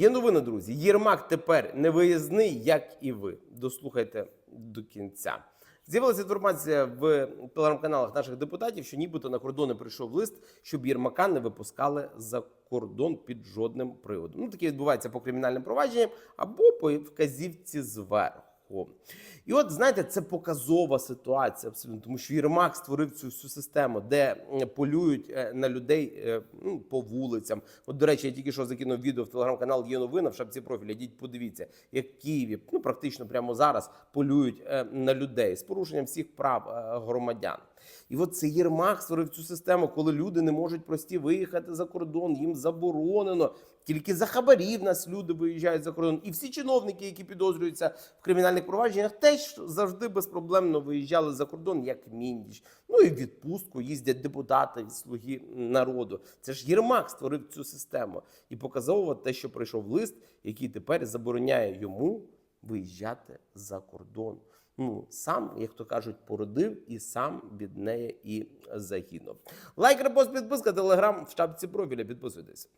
Є новина, друзі. Єрмак тепер не виїзний, як і ви. Дослухайте до кінця. З'явилася інформація в телеграм-каналах наших депутатів, що нібито на кордони прийшов лист, щоб Єрмака не випускали за кордон під жодним приводом. Ну таке відбувається по кримінальним провадженням або по вказівці зверху. І от знаєте, це показова ситуація абсолютно, тому що Єрмак створив цю всю систему, де полюють е, на людей е, ну, по вулицям. От, до речі, я тільки що закинув відео в телеграм-канал Є новина в шапці профіля. Йдіть, подивіться, як в Києві, ну практично прямо зараз полюють е, на людей з порушенням всіх прав громадян. І от це Єрмак створив цю систему, коли люди не можуть прості виїхати за кордон, їм заборонено. Тільки за хабарі в нас люди виїжджають за кордон. І всі чиновники, які підозрюються в кримінальних провадженнях, теж завжди безпроблемно виїжджали за кордон, як міндіч. Ну і в відпустку їздять депутати від слуги народу. Це ж Єрмак створив цю систему і показав те, що прийшов лист, який тепер забороняє йому виїжджати за кордон. Ну, сам, як то кажуть, породив і сам від неї і загинув. Лайк, репост, підписка, телеграм в шапці профіля. Підписуйтесь.